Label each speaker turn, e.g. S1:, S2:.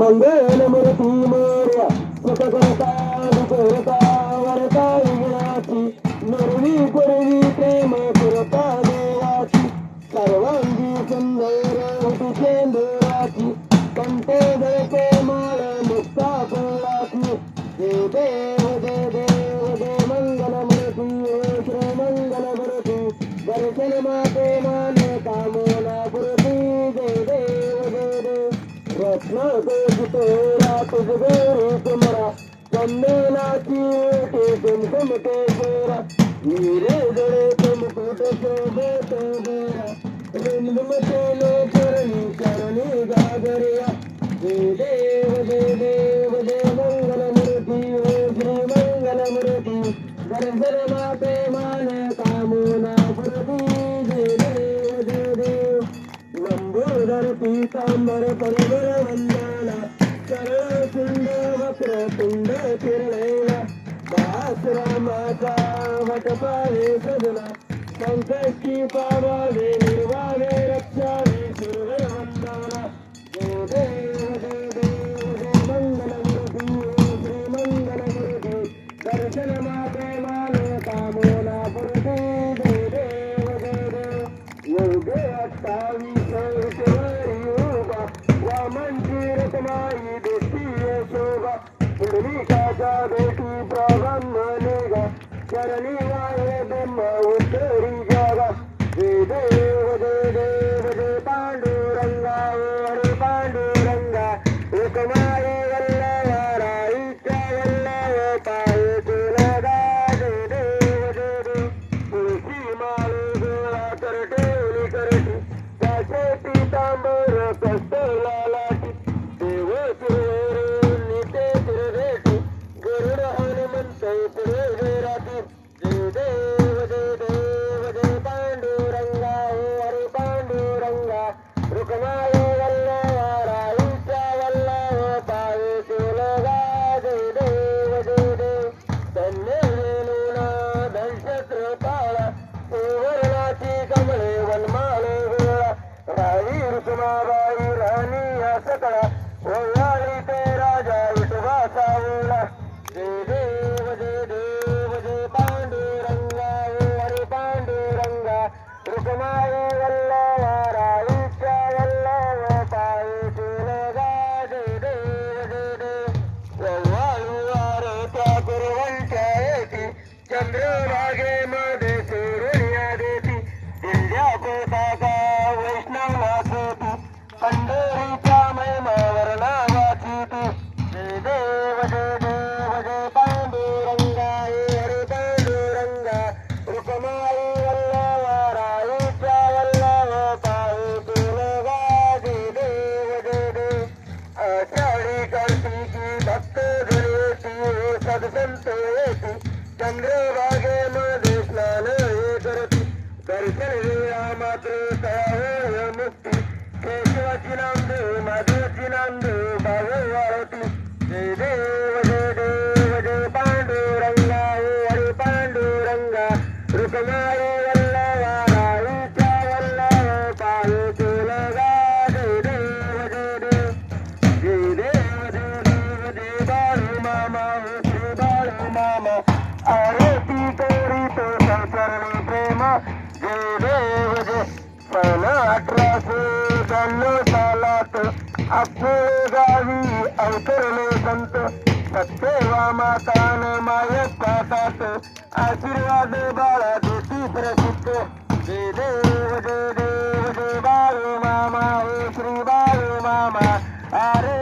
S1: मंगल मूर्ती मोर्या. सुख करता दुखरता वरता विघ्नाची नरवी నా దేశతో తుజే రూపుమరా కన్నే నాకి తుమ్ తుమ్ తేజేరా మీరే జరే తుమ్ కూట శోభే రెండు మతేలో చరణి చరణి గాగరియా వేదే దిగంబర పలుగర వందన కరణకుండ వక్రకుండ కిరణైన దాసురామాత వటపాలే సజన సంకష్టి పావాలేని जाएगा बेटी प्रॉब्लम मानेगा। चरणी Thank you. सत्तु धुरेति सदसंतोति चंद्रो अठराशे ब्याण्णव सालात आपले गावी अवतरले संत सत्यवा मातान मायक पातात आशीर्वाद बाळा देती प्रसिद्ध जय देव जय देव जय बाळ मामा हे श्री बाळ मामा आरे